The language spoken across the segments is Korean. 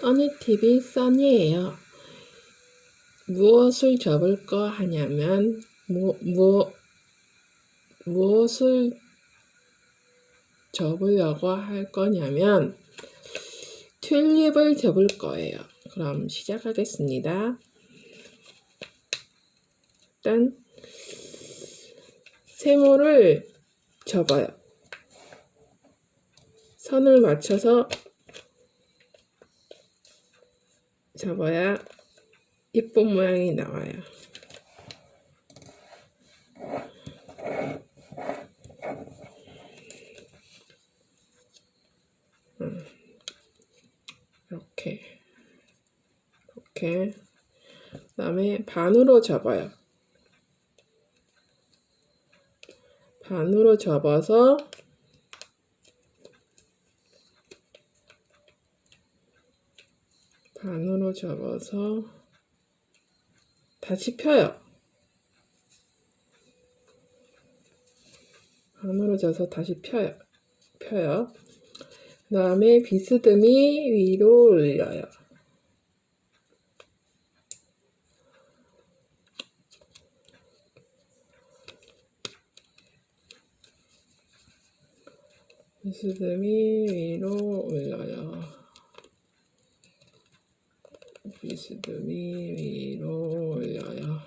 써니TV 써니예요. 무엇을 접을 거 하냐면 무, 무, 무엇을 접으려고 할 거냐면 튤립을 접을 거예요. 그럼 시작하겠습니다. 일단 세모를 접어요. 선을 맞춰서 접어야 이쁜 모양이 나와요. 음, 이렇게 이렇게 그 다음에 반으로 접어요. 반으로 접어서 반으로 접어서 다시 펴요. 반으로 접어서 다시 펴요. 펴요. 그 다음에 비스듬히 위로 올려요. 비스듬히 위로 올려요. 비스듬히 위로 올려요.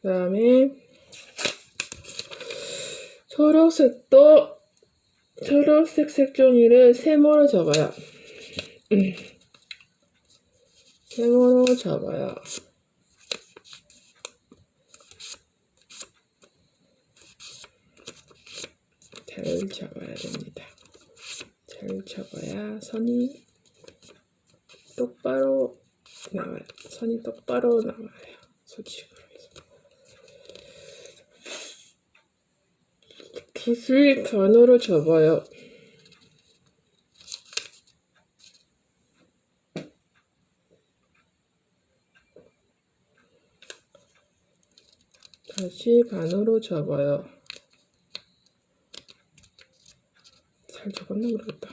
그 다음에 초록색도 초록색 색종이를 세모로 접어요. 음. 세모로 접어요. 잘 접어야 됩니다. 잘 접어야 선이 똑바로 나와요. 선이 똑바로 나와요. 솔직으로 해서. 붓을 변으로 접어요. 다시 반으로 접어요. 잘 접었나 모르겠다.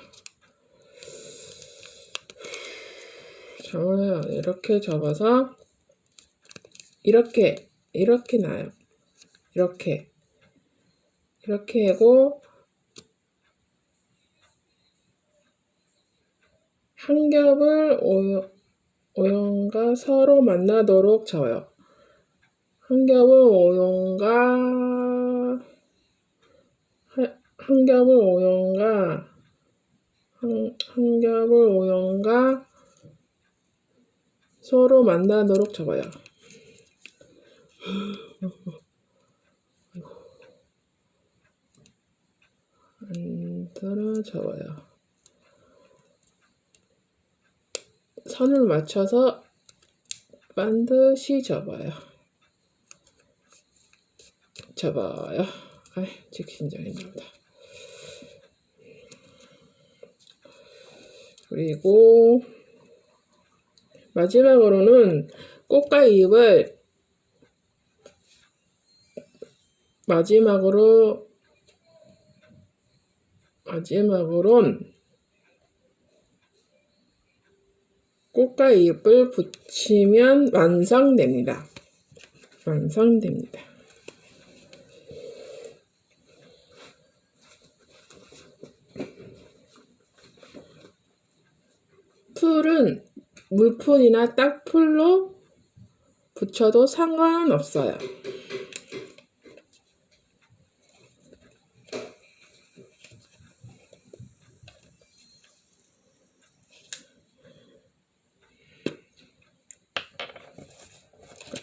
접어요. 이렇게 접어서 이렇게 이렇게 나요. 이렇게 이렇게 하고 한 겹을 오, 오형과 서로 만나도록 접어요. 한 겹을 오형과 한, 한 겹을 오형과 한, 한 겹을 오형과 서로 만나도록 접어요. 안들어 접어요. 선을 맞춰서 반드시 접어요. 접어요. 아, 직신장인가 보다. 그리고 마지막으로는 꽃과 잎을 마지막으로 마지막으론 꽃과 잎을 붙이면 완성됩니다. 완성됩니다. 풀은 물풀이나 딱풀로 붙여도 상관없어요.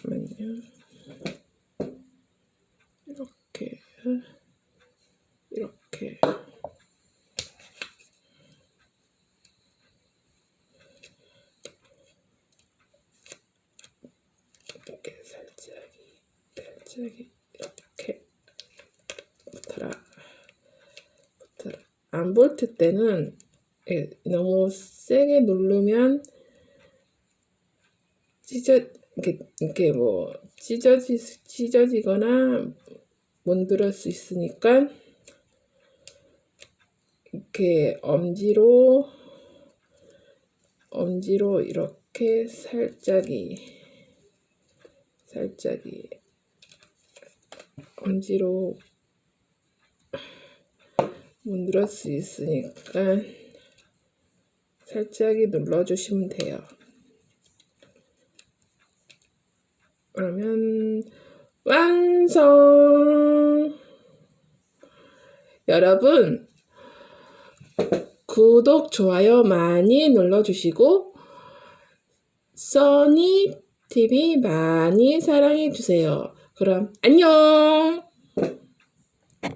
잠깐만요. 이렇게 이렇게 이렇게 살짝 살짝 이렇게 붙어라. 붙어라. 안 볼트 때는 예, 너무 세게 누르면 찢어 이렇게 이렇게 뭐 찢어지 찢어지거나 못 들을 수 있으니까 이렇게 엄지로 엄지로 이렇게 살짝이 살짝 이 엄지로 못 늘을 수 있으니까 살짝이 눌러주시면 돼요. 그러면 완성! 여러분 구독, 좋아요 많이 눌러주시고 써니 TV 많이 사랑해 주세요. 그럼 안녕!